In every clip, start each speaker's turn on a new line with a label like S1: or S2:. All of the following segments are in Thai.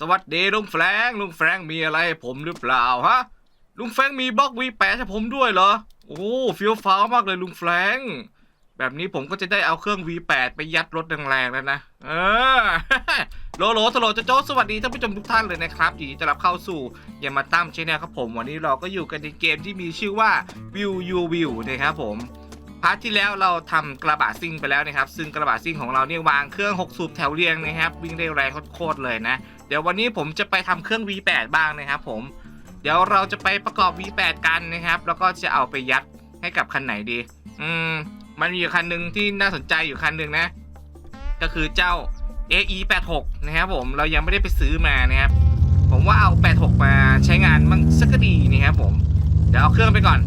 S1: สวัสดีลุงแฟรงลุงแฟรงมีอะไรให้ผมหรือเปล่าฮะ ลุงแฟรงมีบล็อก V8 ให้ผมด้วยเหรอ โอ้เฟี้ยวฟ้าวมากเลยลุงแฟรงแบบนี้ผมก็จะได้เอาเครื่อง V8 ไปยัดรถแรงๆแล้วนะ เออโลโลสโลโจโจสวัสดีท่านผู้ชมทุกท่านเลยนะครับยินดีต้อนรับเข้าสู่ยามาตั้มชแนลครับผม วันนี้เราก็อยู่กันในเกมที่มีชื่อว่า View You View นะครับผมพาร์ทที่แล้วเราทำกระบะซิ่งไปแล้วนะครับ ซึ่งกระบะซิ่งของเราเนี่ยวางเครื่อง 6 สูบแถวเรียงนะครับ วิ่งได้แรงโคตรเลยนะ เดี๋ยววันนี้ผมจะไปทำเครื่อง V8 บ้างนะครับผม เดี๋ยวเราจะไปประกอบ V8 กันนะครับ แล้วก็จะเอาไปยัดให้กับคันไหนดี อืม มันมีอยู่คันหนึ่งที่น่าสนใจอยู่คันหนึ่งนะ ก็คือเจ้า AE86 นะครับผม เรายังไม่ได้ไปซื้อมานะครับ ผมว่าเอา 86 มาใช้งานมันสักดีนะครับผม เดี๋ยวเอาเครื่องไปก่อน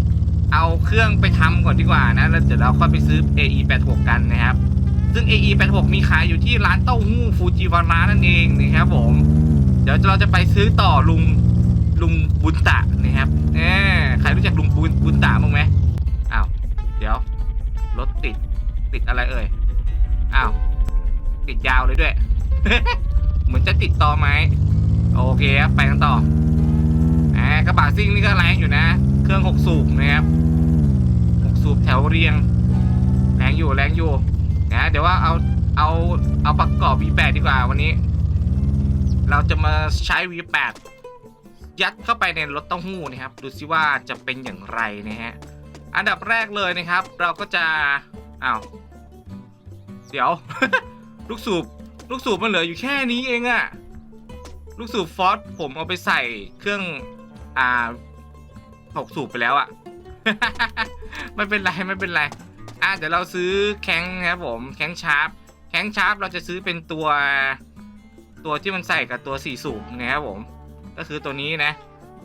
S1: เอาเครื่องไปทำก่อนดีกว่านะ แล้วเดี๋ยวเราค่อยไปซื้อ AE86 กันนะครับ ซึ่ง AE86 มีขายอยู่ที่ร้านเต้าหู้ฟูจิวาระนั่นเองนะครับผม เดี๋ยวเราจะไปซื้อต่อลุงลุงบุญตะนะครับแหมใครรู้จักลุงบุญบุญตะบ้างไหมอ้าว เดี๋ยว รถติดติดอะไรเอ่ย อ้าว ติดยาวเลยด้วย เหมือนจะติดต่อไหม โอเคครับไปกันต่ออ่ากระบะซิ่งนี่ก็แรงอยู่นะ เครื่องหกสูบนะครับหกสูบแถวเรียง แรงอยู่แรงอยู่ นะเดี๋ยวว่าเอาเอาเอาประกอบ V8 ดีกว่าวันนี้ เราจะมาใช้ V8 ยัดเข้าไปในรถเต้าหู้นะครับ ดูซิว่าจะเป็นอย่างไรนะฮะ อันดับแรกเลยนะครับ เราก็จะอ้าวเดี๋ยว ลูกสูบลูกสูบมันเหลืออยู่แค่นี้เองอะลูกสูบฟอสผมเอาไปใส่เครื่องอ่าหกสูบไปแล้วอะไม่เป็นไรไม่เป็นไร อะเดี๋ยวเราซื้อแข้งนะครับผมแข้งชาร์ปแข้งชาร์ปเราจะซื้อเป็นตัวตัวที่มันใส่กับตัวสี่สูบนะครับผม ก็คือตัวนี้นะ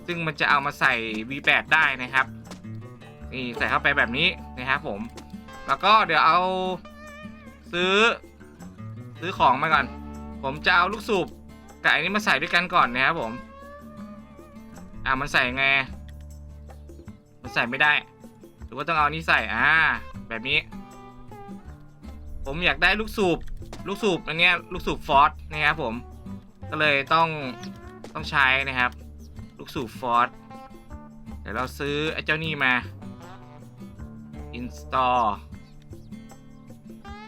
S1: ซึ่งมันจะเอามาใส่ V8 ได้นะครับนี่ใส่เข้าไปแบบนี้นะครับผม แล้วก็เดี๋ยวเอาซื้อซื้อของมาก่อน ผมจะเอาลูกสูบกับอันนี้มาใส่ด้วยกันก่อนนะครับผมอ่ามันใส่ไง มันใส่ไม่ได้ หรือว่าต้องเอานนี้ใส่ อ่า แบบนี้ ผมอยากได้ลูกสูบ ลูกสูบอันเนี้ยลูกสูบฟอร์ดนะครับผม ก็เลยต้องต้องใช้นะครับ ลูกสูบฟอร์ดเดี๋ยวเราซื้อไอ้เจ้านี่มา install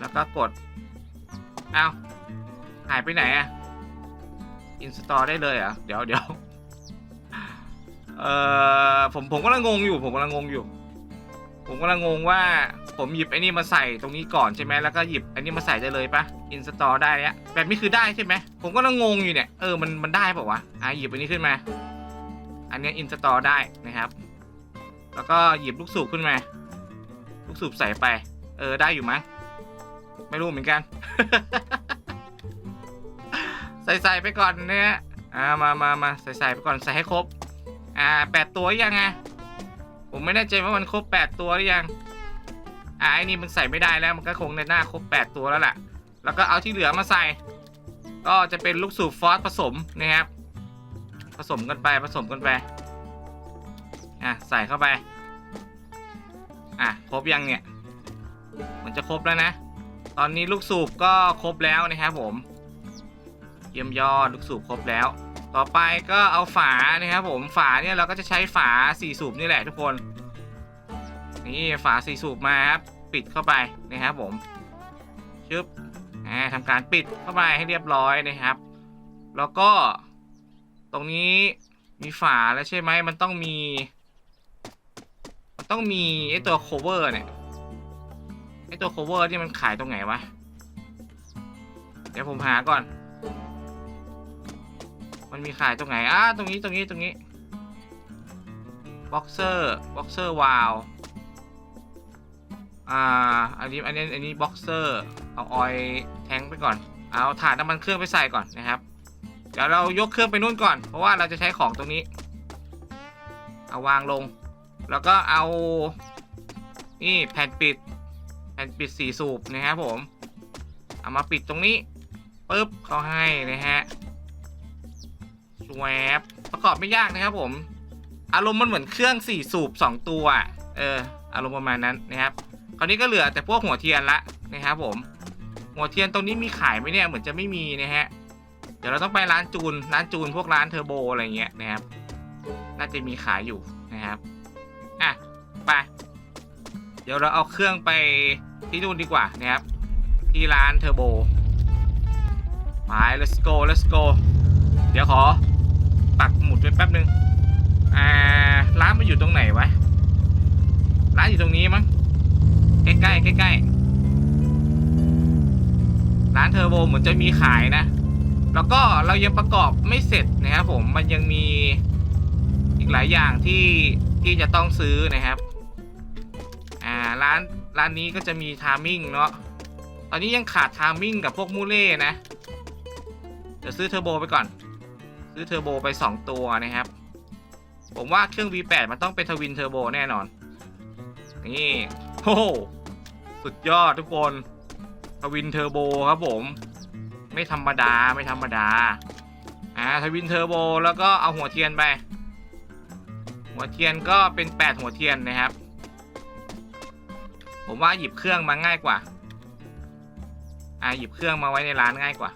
S1: แล้วก็กด เอา้า หายไปไหนอะ install ได้เลยเหรอ เดี๋ยวเดี๋ยวเอ่อผมผมกำลังงงอยู่ ผมกำลังงงอยู่ ผมกำลังงงว่า ผมหยิบไอ้นี่มาใส่ตรงนี้ก่อนใช่ไหมแล้วก็หยิบไอ้นี่มาใส่ได้เลยปะ install ได้แล้วแบบนี้คือได้ใช่ไหมผมก็งงงอยู่เนี่ยเออมันมันได้เปล่าวะอะหยิบอันนี้ขึ้นมา อันเนี้ย install ได้นะครับ แล้วก็หยิบลูกสูบขึ้นมา ลูกสูบใส่ไป เออได้อยู่มั้งไม่รู้เหมือนกัน ใส่ใส่ไปก่อนเนี่ยอ่ามามามาใส่ใส่ไปก่อนใส่ให้ครบ อ่าแปดตัวยังไงผมไม่แน่ใจว่ามันครบแปดตัวหรือยัง อ่าไอ้นี่มันใส่ไม่ได้แล้วมันก็คงในหน้าครบแปดตัวแล้วแหละแล้วก็เอาที่เหลือมาใส่ ก็จะเป็นลูกสูบฟอสผสมนะครับ ผสมกันไปผสมกันไป อะใส่เข้าไป อะครบยังเนี่ย มันจะครบแล้วนะ ตอนนี้ลูกสูบก็ครบแล้วนะครับผม เยี่ยมยอดลูกสูบครบแล้ว ต่อไปก็เอาฝานะครับผม ฝาเนี่ยเราก็จะใช้ฝาสี่สูบนี่แหละทุกคน นี่ฝาสี่สูบมาครับ ปิดเข้าไปนะครับผมชึบอ่าทำการปิดเข้าไปให้เรียบร้อยนะครับ แล้วก็ตรงนี้มีฝาแล้วใช่ไหมมันต้องมี มันต้องมีไอตัว cover เนี่ยไอตัว cover ที่มันขายตรงไหนวะ เดี๋ยวผมหาก่อน มันมีขายตรงไหนอ่าตรงนี้ตรงนี้ตรงนี้ boxer boxer valve อ่า อันนี้ อันนี้ อันนี้บ็อกเซอร์ เอาออยแทงไปก่อน เอาถาดน้ำมันเครื่องไปใส่ก่อนนะครับ เดี๋ยวเรายกเครื่องไปนู่นก่อน เพราะว่าเราจะใช้ของตรงนี้ เอาวางลง แล้วก็เอา นี่แผ่นปิด แผ่นปิดสีสูบนะครับผม เอามาปิดตรงนี้ปึ๊บเขาให้นะฮะสวบประกอบไม่ยากนะครับผม อารมณ์มันเหมือนเครื่องสี่สูบสองตัว เออ อารมณ์ประมาณนั้นนะครับ คราวนี้ก็เหลือแต่พวกหัวเทียนละนะครับผม หัวเทียนตรงนี้มีขายไหมเนี่ยเหมือนจะไม่มีนะฮะเดี๋ยวเราต้องไปร้านจูนร้านจูนพวกร้านเทอร์โบอะไรเงี้ยนะครับ น่าจะมีขายอยู่นะครับอะไปเดี๋ยวเราเอาเครื่องไปที่นู่นดีกว่านะครับ ที่ร้านเทอร์โบไป let's go let's go เดี๋ยวขอปักหมุดไว้แป๊บนึงอ่าร้านมันอยู่ตรงไหนวะร้านอยู่ตรงนี้มั้ง ใกล้ๆใกล้ๆร้านเทอร์โบเหมือนจะมีขายนะ แล้วก็เรายังประกอบไม่เสร็จนะครับผมมันยังมีอีกหลายอย่างที่ที่จะต้องซื้อนะครับอ่าร้านร้านนี้ก็จะมีทามมิ่งเนาะตอนนี้ยังขาดทามมิ่งกับพวกมูเล่นะเดี๋ยวซื้อเทอร์โบไปก่อน ซื้อเทอร์โบไป 2 ตัวนะครับ ผมว่าเครื่อง V8 มันต้องเป็นทวินเทอร์โบแน่นอนนี่โอ้โห สุดยอดทุกคนทวินเทอร์โบครับผม ไม่ธรรมดาไม่ธรรมดา อ่าทวินเทอร์โบแล้วก็เอาหัวเทียนไป หัวเทียนก็เป็น 8 หัวเทียนนะครับ ผมว่าหยิบเครื่องมาง่ายกว่า อ่าหยิบเครื่องมาไว้ในร้านง่ายกว่า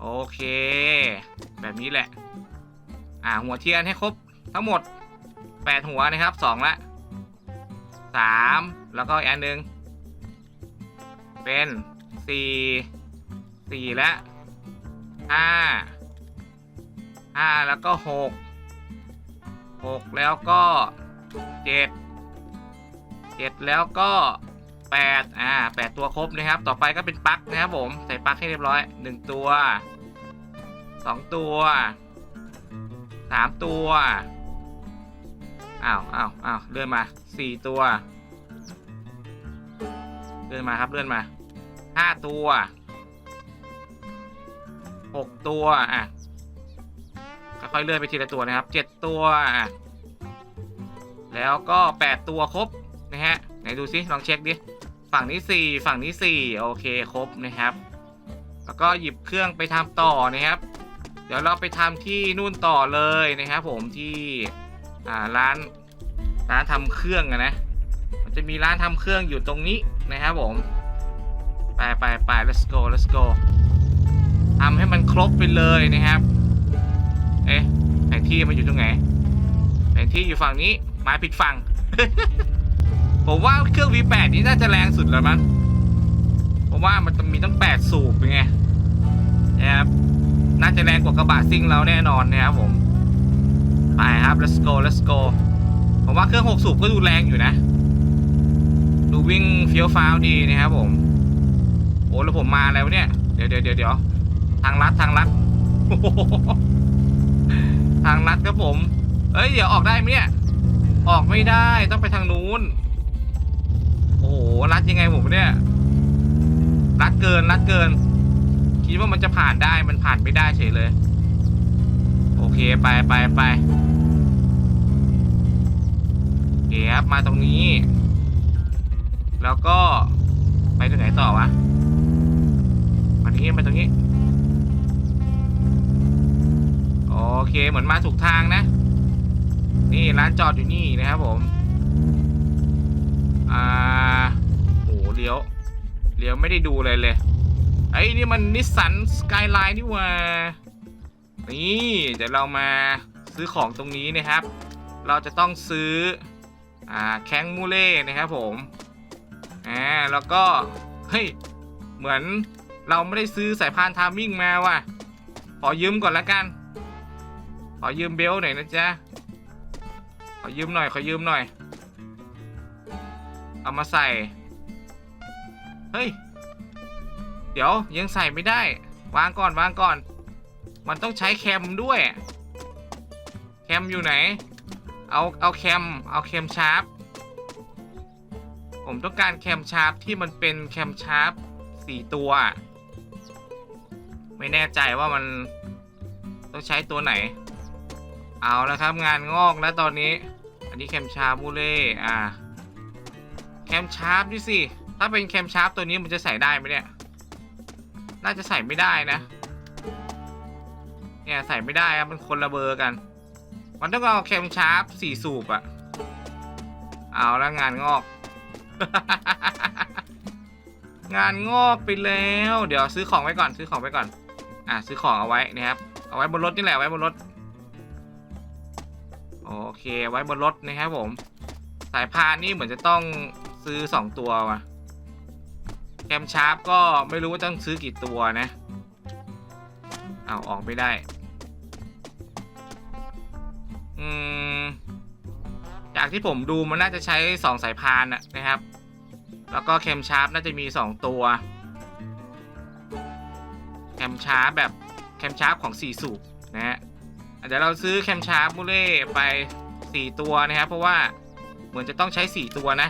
S1: โอเค แบบนี้แหละ อ่าหัวเทียนให้ครบทั้งหมด 8 หัวนะครับ 2 ละ 3 แล้วก็อีกอันหนึ่ง เป็น4 4และ5 5แล้วก็6 6แล้วก็7 7แล้วก็8อ่า8ตัวครบนะครับ ต่อไปก็เป็นปลั๊กนะครับผม ใส่ปลั๊กให้เรียบร้อย1ตัว2ตัว3ตัวอ้าวอ้าวอ้าวเลื่อนมา4ตัว ลื่อนมาครับเลื่อนมา5ตัว6ตัวอะค่อยๆเลื่อนไปทีละตัวนะครับ7ตัวอะแล้วก็8ตัวครบนะฮะไหนดูซิลองเช็คดิฝั่งนี้4ฝั่งนี้4โอเคครบนะครับ แล้วก็หยิบเครื่องไปทำต่อนะครับ เดี๋ยวเราไปทำที่นู่นต่อเลยนะครับผมที่อ่าร้านร้านทำเครื่องอะนะ มันจะมีร้านทำเครื่องอยู่ตรงนี้นะครับผม ไปไปไป let's go let's go ทำให้มันครบไปเลยนะครับ เอ๊ะแผนที่มันอยู่ตรงไหน แผนที่อยู่ฝั่งนี้หมายผิดฝั่ง ผมว่าเครื่อง V8 นี้น่าจะแรงสุดแล้วมั้งเพราะว่ามันมีตั้ง 8 สูบไงนะครับ น่าจะแรงกว่ากระบะซิ่งเราแน่นอนนะครับผม ไปครับ let's go let's go ผมว่าเครื่อง 6 สูบก็ดูแรงอยู่นะ ดูวิ่งเฟี้ยวฟ้าวดีนะครับผม โอ้แล้วผมมาแล้วเนี่ยเดี๋ยวเดี๋ยวเดี๋ยวเดี๋ยวทางลัดทางลัด ทางลัดครับผม เอ้ยเดี๋ยวออกได้ไหมเนี่ย ออกไม่ได้ต้องไปทางนู้น โอ้โหลัดยังไงผมเนี่ยลัดเกินลัดเกิน คิดว่ามันจะผ่านได้มันผ่านไม่ได้เฉยเลย โอเคไปไปไปโอเคครับมาตรงนี้ แล้วก็ไปตรงไหนต่อวะมาตรงนี้ไปตรงนี้ โอเคเหมือนมาถูกทางนะ นี่ร้านจอดอยู่นี่นะครับผม อ่าโหเลี้ยว เลี้ยวไม่ได้ดูเลยเลย ไอ้ยนี่มันนิสสันสกายไลน์นี่ว่า นี่เดี๋ยวเรามาซื้อของตรงนี้นะครับ เราจะต้องซื้ออ่าแข้งมูเล่นะครับผม อ่าแล้วก็ เฮ้ย เหมือนเราไม่ได้ซื้อสายพานทามมิ่งมาว่ะ ขอยืมก่อนละกัน ขอยืมเบลหน่อยนะจ๊ะ ขอยืมหน่อย ขอยืมหน่อย เอามาใส่ เฮ้ย เดี๋ยวยังใส่ไม่ได้ วางก่อนวางก่อน มันต้องใช้แคมด้วย แคมอยู่ไหน เอาเอาแคม เอาแคมชาร์ป ผมต้องการแคมชาร์ปที่มันเป็นแคมชาร์ปสี่ตัว ไม่แน่ใจว่ามันต้องใช้ตัวไหน เอาแล้วครับงานงอกแล้วตอนนี้ อันนี้แคมชาร์ปบูเล่อ่าแคมชาร์ปดิสิถ้าเป็นแคมชาร์ปตัวนี้มันจะใส่ได้ไหมเนี่ย น่าจะใส่ไม่ได้นะ เนี่ยใส่ไม่ได้ครับมันคนละเบอร์กัน มันต้องเอาแคมชาร์ปสี่สูบอะเอาแล้วงานงอก งานงอกไปแล้ว เดี๋ยวซื้อของไว้ก่อนซื้อของไว้ก่อน อะซื้อของเอาไว้นะครับ เอาไว้บนรถนี่แหละไว้บนรถ โอเคไว้บนรถนะครับผม สายพานนี่เหมือนจะต้องซื้อสองตัวว่ะแคมชาร์ปก็ไม่รู้ว่าต้องซื้อกี่ตัวนะ เอาออกไม่ได้ อืม จากที่ผมดูมันน่าจะใช้สองสายพานนะครับ แล้วก็แคมชาร์ปน่าจะมีสองตัว แคมชาร์ปแบบแคมชาร์ปของสีสูบนะฮะเดี๋ยวเราซื้อแคมชาร์ปมูเล่ไปสี่ตัวนะครับ เพราะว่าเหมือนจะต้องใช้สี่ตัวนะ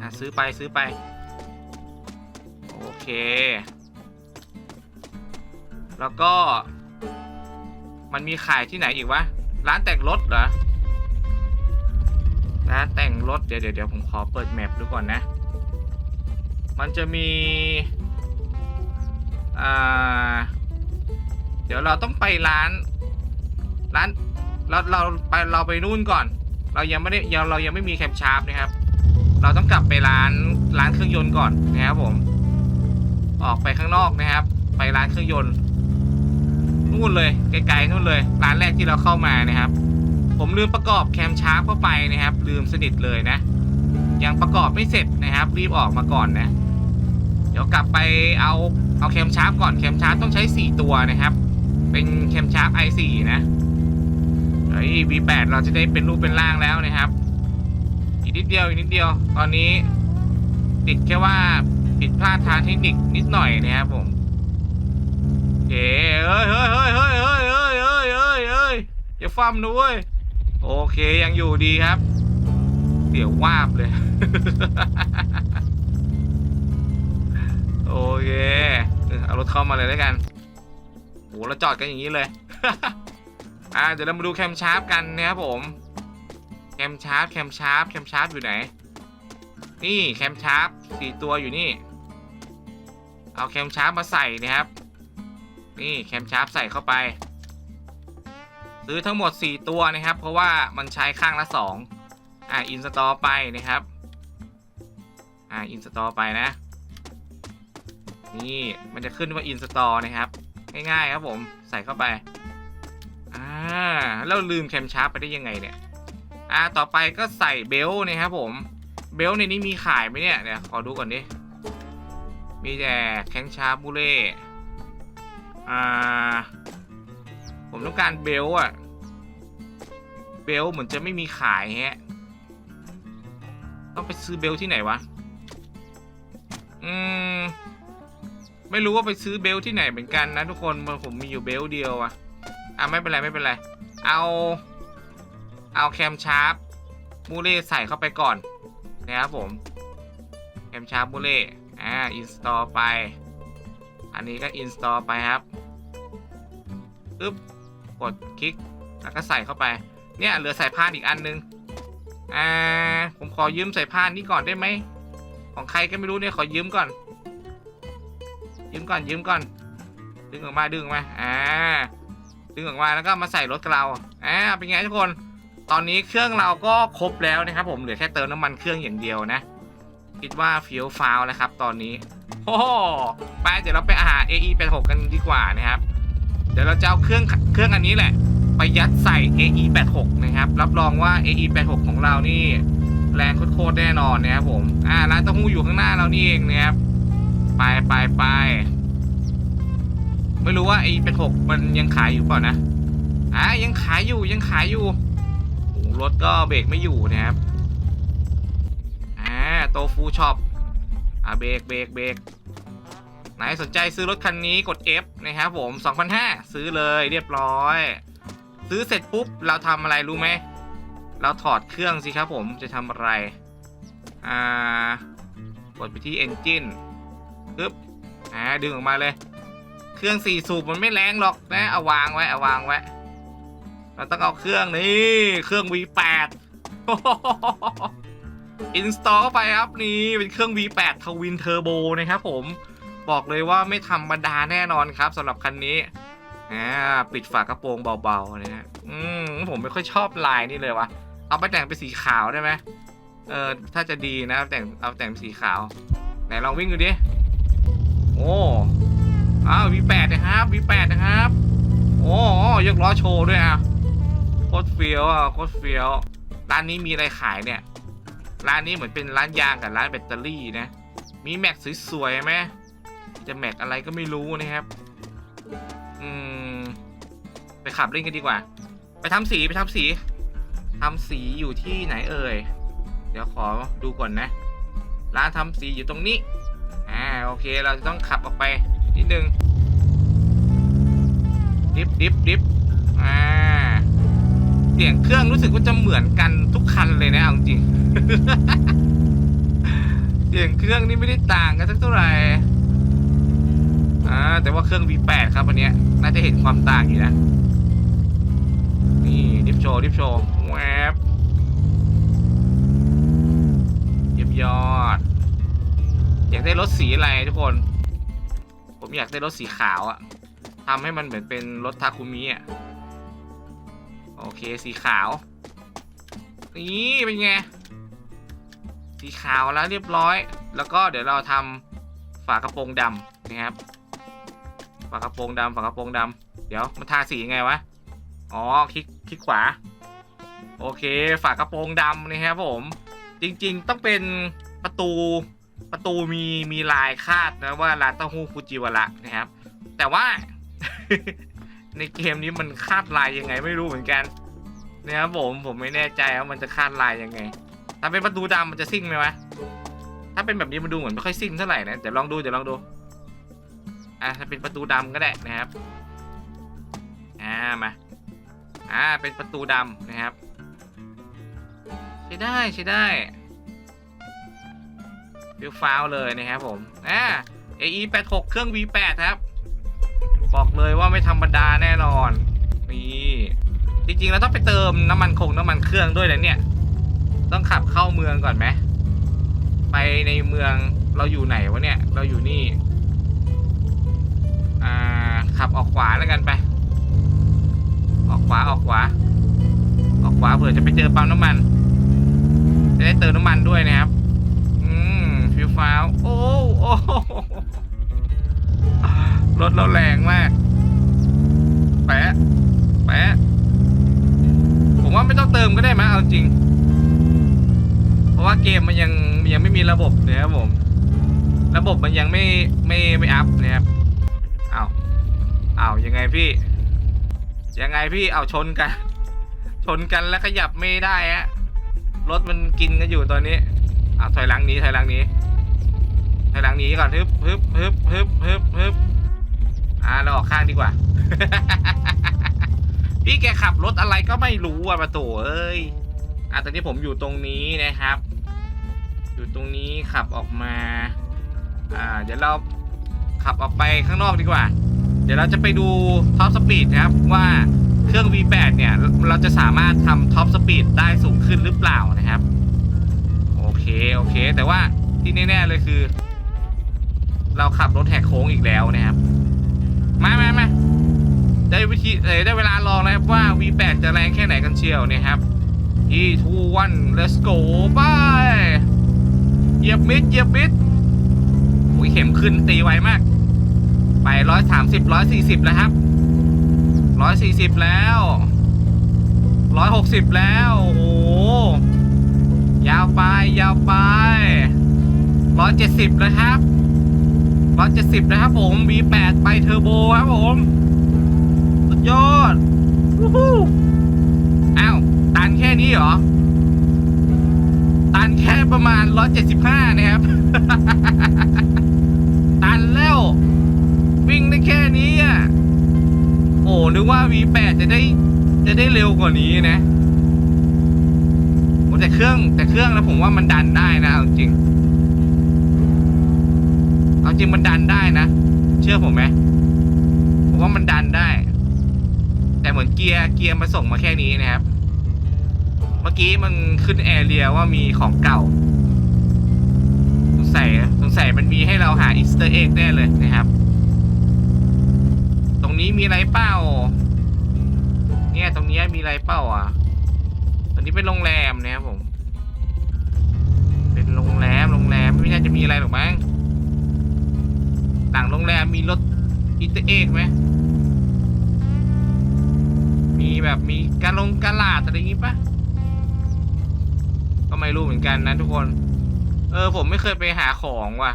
S1: อะซื้อไปซื้อไป โอเค แล้วก็มันมีขายที่ไหนอีกวะ ร้านแต่งรถเหรอ ร้านแต่งรถเดี๋ยวเดี๋ยวเดี๋ยวผมขอเปิดแมปดูก่อนนะ มันจะมีอ่าเดี๋ยวเราต้องไปร้าน ร้านเราเราไปเราไปนู่นก่อน เรายังไม่ได้ยังเรายังไม่มีแคมชาร์ปนะครับ เราต้องกลับไปร้านร้านเครื่องยนต์ก่อนนะครับผม ออกไปข้างนอกนะครับ ไปร้านเครื่องยนต์นู่นเลยไกลๆนู่นเลย ร้านแรกที่เราเข้ามานะครับ ผมลืมประกอบแคมชาร์ปเข้าไปนะครับ ลืมสนิทเลยนะ ยังประกอบไม่เสร็จนะครับ รีบออกมาก่อนนะ เดี๋ยวกลับไปเอาเอาแคมชาร์ปก่อนแคมชาร์ปต้องใช้ 4 ตัวนะครับ เป็นแคมชาร์ป i4 นะเฮ้ V8 เราจะได้เป็นรูปเป็นร่างแล้วนะครับ อีกนิดเดียวอีกนิดเดียว ตอนนี้ติดแค่ว่าผิดพลาดทางเทคนิคนิดหน่อยนะครับผมเฮ้ยเฮ้ยเฮ้ยเฮ้ยเฮ้ยเฮ้ยเฮ้ยเฮ้ยเฮ้ยอย่าฟั่มนะเว้ย โอเคยังอยู่ดีครับเดี๋ยววาบเลย โอเคเออเอารถเข้ามาเลยแล้วกันโหเราจอดกันอย่างนี้เลย อ่าเดี๋ยวเรามาดูแคมชาร์ปกันนะครับผม แคมชาร์ปแคมชาร์ปแคมชาร์ปอยู่ไหน นี่แคมชาร์ปสี่ตัวอยู่นี่ เอาแคมชาร์ปมาใส่นะครับ นี่แคมชาร์ปใส่เข้าไป ซื้อทั้งหมด 4 ตัวนะครับ เพราะว่ามันใช้ข้างละ 2 อ่าอินสตอลไปนะครับ อ่าอินสตอลไปนะ นี่มันจะขึ้นว่าอินสตอลนะครับ ง่ายๆครับผมใส่เข้าไป อ่าแล้วลืมแคมชาร์ปไปได้ยังไงเนี่ย อ่าต่อไปก็ใส่เบลต์นะครับผม เบลต์ในนี้มีขายไหมเนี่ยเดี๋ยวขอดูก่อนดิ มีแต่แข้งชาร์ปบูเล่ อ่า ผมต้องการเบลอะเบล์เหมือนจะไม่มีขายแฮะ ต้องไปซื้อเบลที่ไหนวะ อืม ไม่รู้ว่าไปซื้อเบลที่ไหนเหมือนกันนะทุกคนผมมีอยู่เบลเดียวอะอะไม่เป็นไรไม่เป็นไร เอา เอาแคมชาร์ปมูเล่ใส่เข้าไปก่อนนะครับผม แคมชาร์ปมูเล่อ่าอินสตอลไป อันนี้ก็อินสตอลไปครับ ปึ๊บกดคลิกแล้วก็ใส่เข้าไป เนี่ยเหลือสายพานอีกอันนึงอ่าผมขอยืมสายพานนี้ก่อนได้ไหมของใครก็ไม่รู้เนี่ยขอยืมก่อน ยืมก่อนยืมก่อน ดึงออกมาดึงออกมาอ่าดึงออกมาแล้วก็มาใส่รถกับเราอ่าเป็นไงทุกคน ตอนนี้เครื่องเราก็ครบแล้วนะครับ ผมเหลือแค่เติมน้ำมันเครื่องอย่างเดียวนะคิดว่าเฟี้ยวฟ้าวแล้วครับ ตอนนี้โอ้โหไปเดี๋ยวเราไปอาหาร AE 86 กันดีกว่านะครับ เดี๋ยวเราจะเอาเครื่องเครื่องอันนี้แหละ ไปยัดใส่ AE 86 นะครับ รับรองว่า AE 86 ของเรานี่ แรงโคตรแน่นอนนะครับผม อ่าร้านเต้าหู้อยู่ข้างหน้าเรานี่เองนะครับ ไปไปไปไม่รู้ว่า AE 86 มันยังขายอยู่เปล่านะ อ่ายังขายอยู่ยังขายอยู่รถก็เบรกไม่อยู่นะครับ อ่าโตฟูช็อปอ่าเบรกเบรกเบรก ไหนสนใจซื้อรถคันนี้กด F นะครับผม2,500ซื้อเลยเรียบร้อย ซื้อเสร็จปุ๊บเราทำอะไรรู้ไหม เราถอดเครื่องสิครับผมจะทำอะไร อ่ากดไปที่ Engine ปึ๊บอ่าดึงออกมาเลย เครื่องสี่สูบมันไม่แรงหรอกนะเอาวางไว้เอาวางไว้ เราต้องเอาเครื่องนี่เครื่อง V8 อินสตอลเข้าไปครับนี่เป็นเครื่อง V8 ทวินเทอร์โบนะครับผม บอกเลยว่าไม่ธรรมดาแน่นอนครับสำหรับคันนี้อ่าปิดฝากระโปรงเบาๆนะฮะอืมผมไม่ค่อยชอบลายนี่เลยวะเอาไปแต่งเป็นสีขาวได้ไหมเออถ้าจะดีนะแต่งเอาแต่งสีขาวไหนลองวิ่งดูดิโอ้อ้าว V8 นะครับ V8 นะครับโอ้ยกล้อโชว์ด้วยอะโคตรเฟี้ยวอะโคตรเฟี้ยวร้านนี้มีอะไรขายเนี่ย ร้านนี้เหมือนเป็นร้านยางกับร้านแบตเตอรี่นะ มีแม็กสวยๆไหม จะแม็กอะไรก็ไม่รู้นะครับ อืม ไปขับเล่นกันดีกว่า ไปทำสีไปทำสีทำสีอยู่ที่ไหนเอ่ย เดี๋ยวขอดูก่อนนะ ร้านทำสีอยู่ตรงนี้ อ่า โอเค เราจะต้องขับออกไปนิดนึง ดิฟดิฟดิฟอ่า เสียงเครื่องรู้สึกว่าจะเหมือนกันทุกคันเลยนะเอาจริงเสียงเครื่องนี่ไม่ได้ต่างกันสักเท่าไหร่ อ่าแต่ว่าเครื่อง V8 ครับอันเนี้ยน่าจะเห็นความต่างอยู่นะ นี่ดิฟโชว์ดิฟโชว์แวบเยี่ยมยอด อยากได้รถสีอะไรทุกคน ผมอยากได้รถสีขาวอะทำให้มันเหมือนเป็นรถทาคุมิอะโอเคสีขาว นี่เป็นไง สีขาวแล้วเรียบร้อย แล้วก็เดี๋ยวเราทำฝากระโปรงดำนะครับ ฝากระโปรงดำฝากระโปรงดำเดี๋ยวมันทาสียังไงวะ อ๋อ คลิก คลิกขวา โอเค ฝากระโปรงดำนะครับผม จริงๆ ต้องเป็นประตู ประตูมี มีลายคาดนะว่าร้าเต้าหู้ฟูจิวระนะครับ แต่ว่า ในเกมนี้มันคาดลายยังไงไม่รู้เหมือนกันนะครับผม ผมไม่แน่ใจว่ามันจะคาดลายยังไง ถ้าเป็นประตูดำมันจะซิ่งไหมวะ ถ้าเป็นแบบนี้มันดูเหมือนไม่ค่อยซิ่งเท่าไหร่นะ เดี๋ยวลองดู เดี๋ยวลองดู อะถ้าเป็นประตูดำก็ได้นะครับ อ่ามา อ่า เป็นประตูดำนะครับ ใช้ได้ใช้ได้ฟิลฟ้าวเลยนะครับผม อ่า AE 86เครื่อง V8 ครับ บอกเลยว่าไม่ธรรมดาแน่นอน นี่ จริงๆเราต้องไปเติมน้ำมันคงน้ำมันเครื่องด้วยนะเนี่ย ต้องขับเข้าเมืองก่อนไหม ไปในเมืองเราอยู่ไหนวะเนี่ย เราอยู่นี่ ขับออกขวาแล้วกันไป ออกขวาออกขวา ออกขวาเผื่อจะไปเจอปั๊มน้ำมัน จะได้เติมน้ำมันด้วยนะครับ อืมฟิวฟ้าวโอ้โอ้รถเราแรงมากแปะแปะผมว่าไม่ต้องเติมก็ได้มั้ยเอาจริง เพราะว่าเกมมันยังยังไม่มีระบบนะครับผม ระบบมันยังไม่ไม่ไม่อัพนะครับ อายังไงพี่ ยังไงพี่เอาชนกัน ชนกันแล้วขยับไม่ได้ฮะรถมันกินกันอยู่ตอนนี้อะถอยหลังนี้ถอยหลังนี้ถอยหลังนี้ก่อนฮึบฮึบฮึบฮึบฮึบฮึบอ่าเราออกข้างดีกว่า พี่แกขับรถอะไรก็ไม่รู้อะประตูเอ้ยอะตอนนี้ผมอยู่ตรงนี้นะครับ อยู่ตรงนี้ขับออกมา อ่า เดี๋ยวเราขับออกไปข้างนอกดีกว่า เดี๋ยวเราจะไปดูท็อปสปีดนะครับว่าเครื่อง V8 เนี่ย เราจะสามารถทำท็อปสปีดได้สูงขึ้นหรือเปล่านะครับ โอเค โอเค แต่ว่าที่แน่ๆเลยคือ เราขับรถแหกโค้งอีกแล้วนะครับ มามามาได้วิธีได้เวลาลองแล้วครับว่า V8 จะแรงแค่ไหนกันเชียวเนี่ยครับ3 2 1 let's go ไปเหยียบมิดเหยียบมิดอุ้ยเข็มขึ้นตีไวมาก ไปร้อยสามสิบร้อยสี่สิบแล้วครับร้อยสี่สิบแล้วร้อยหกสิบแล้วโอ้โหยาวไปยาวไปร้อยเจ็ดสิบแล้วครับร้อยเจ็ดสิบนะครับผม V8 ไปเทอร์โบครับผมสุดยอดวู้ฮู้อ้าวตันแค่นี้เหรอ ตันแค่ประมาณร้อยเจ็ดสิบห้านะครับ ตันแล้ว วิ่งได้แค่นี้อะ โอ้นึกว่า V8 จะได้ จะได้เร็วกว่านี้นะแต่เครื่องแต่เครื่องแล้วผมว่ามันดันได้นะเอาจริง เอาจริงมันดันได้นะ เชื่อผมไหมผมว่ามันดันได้ แต่เหมือนเกียร์เกียร์มาส่งมาแค่นี้นะครับ เมื่อกี้มันขึ้นแอร์เรียว่ามีของเก่าสงสัยสงสัยมันมีให้เราหาอีสเตอร์เอ็กแน่เลยนะครับ นี้มีอะไรเป้า เนี่ยตรงนี้มีอะไรเป้าอะตรงนี้เป็นโรงแรมนะครับผม เป็นโรงแรมโรงแรมไม่น่าจะมีอะไรหรอกมั้งหลังโรงแรมมีรถอิตเอกไหมมีแบบมีการลงกาลาดอะไรอย่างงี้ปะก็ไม่รู้เหมือนกันนะทุกคน เออผมไม่เคยไปหาของว่ะ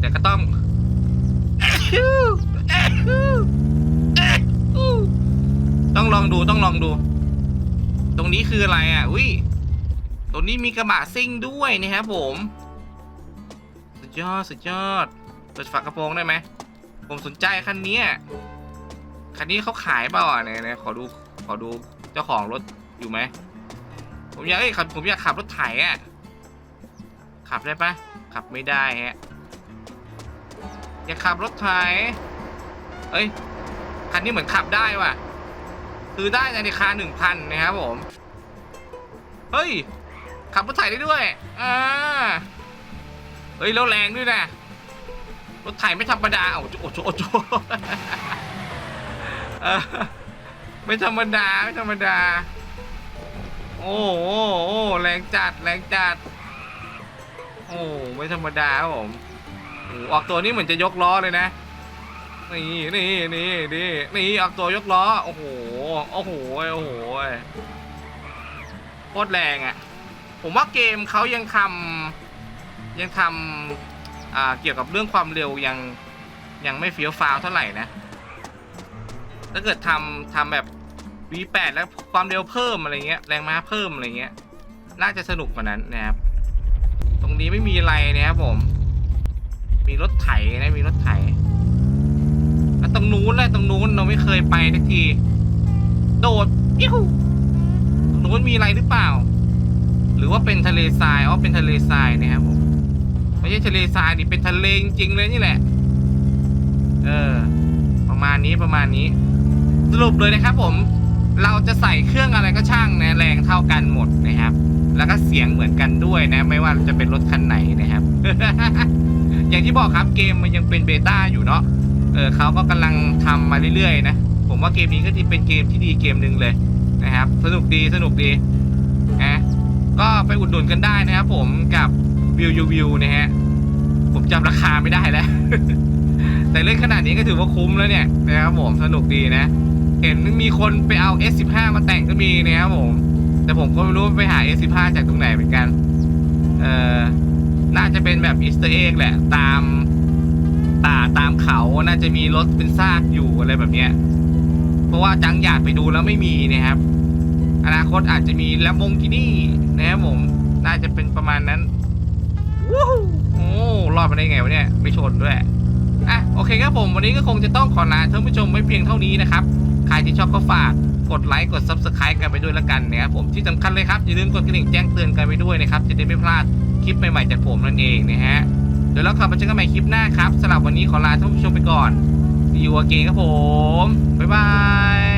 S1: แต่ก็ต้อง ต้องลองดูต้องลองดู ตรงนี้คืออะไรอะ อุ้ย ตรงนี้มีกระบะซิ่งด้วยนะครับผม สุดยอดสุดยอดเปิดฝากระโปรงได้ไหม ผมสนใจคันนี้คันนี้เขาขายเปล่าเนี่ยเนี่ยขอดูขอดูเจ้าของรถอยู่ไหม ผมอยากเอ้ยขับผมอยากขับรถไถอะ ขับได้ปะขับไม่ได้ฮะ อยากขับรถไถ เอ้ย คันนี้เหมือนขับได้ว่ะซื้อได้ในราคาหนึ่งพันนะครับผม เฮ้ย ขับรถไถได้ด้วย อ่า เฮ้ยแล้วแรงด้วยนะ รถไถไม่ธรรมดาโอ้โหโอ้โหโอ้โหเออไม่ธรรมดา ไม่ธรรมดา โอ้โหแรงจัด แรงจัด โอ้ ไม่ธรรมดาครับผมโอ้โหออกตัวนี้เหมือนจะยกล้อเลยนะ นี่นี่นี่นี่นี่ออกตัวยกล้อ โอ้โห โอ้โห โอ้โหโคตรแรงอะ่ะ ผมว่าเกมเขายังทำยังทำอ่าเกี่ยวกับเรื่องความเร็วยังยังไม่เฟี้ยวฟ้าวเท่าไหร่นะ ถ้าเกิดทำทำแบบ V8 แล้วความเร็วเพิ่มอะไรเงี้ยแรงม้าเพิ่มอะไรเงี้ย น่าจะสนุกกว่านั้นนะครับ ตรงนี้ไม่มีอะไรนะครับผม มีรถไถนะมีรถไถ ตรงนู้นแหละตรงนู้นเราไม่เคยไปสักที โดดยิ้วตรงนู้นมีอะไรหรือเปล่า หรือว่าเป็นทะเลทรายอ๋อเป็นทะเลทรายนะครับผมไม่ใช่ทะเลทรายดิเป็นทะเลจริงเลยนี่แหละ เออ ประมาณนี้ประมาณนี้ สรุปเลยนะครับ ผม เราจะใส่เครื่องอะไรก็ช่างนะแรงเท่ากันหมดนะครับ แล้วก็เสียงเหมือนกันด้วยนะ ไม่ว่าจะเป็นรถคันไหนนะครับ อย่างที่บอกครับเกมมันยังเป็นเบต้าอยู่เนาะ เออเขาก็กำลังทำมาเรื่อยๆนะ ผมว่าเกมนี้ก็ที่เป็นเกมที่ดีเกมหนึ่งเลยนะครับ สนุกดีสนุกดีนะก็ไปอุดหนุนกันได้นะครับผมกับวิวยูวิวนะฮะผมจำราคาไม่ได้แล้ว แต่เล่นขนาดนี้ก็ถือว่าคุ้มแล้วเนี่ยนะครับผมสนุกดีนะ เห็นมีคนไปเอา S15 มาแต่งก็มีนะครับผมแต่ผมก็ไม่รู้ว่าไปหา S15 จากตรงไหนเหมือนกัน เออน่าจะเป็นแบบอีสเตอร์เอ็กแหละตาม ตาตามเขาน่าจะมีรถเป็นซากอยู่อะไรแบบเนี้ย เพราะว่าจังอยากไปดูแล้วไม่มีนะครับ อนาคตอาจจะมีแลมโบกินี่นะครับผมน่าจะเป็นประมาณนั้นวู้ฮู้โอ้รอดมาได้ไงวะเนี่ยไม่ชนด้วยอะโอเคครับผมวันนี้ก็คงจะต้องขอลาท่านผู้ชมไว้เพียงเท่านี้นะครับใครที่ชอบก็ฝากกดไลค์กด Subscribe กันไปด้วยละกันนะครับผมที่สำคัญเลยครับอย่าลืมกดกระดิ่งแจ้งเตือนกันไปด้วยนะครับจะได้ไม่พลาดคลิปใหม่ๆจากผมนั่นเองนะฮะ เดี๋ยวเรากลับมาเจอกันใหม่คลิปหน้าครับสำหรับวันนี้ขอลาท่านผู้ชมไปก่อนอยู่อเกนครับผม บ๊ายบาย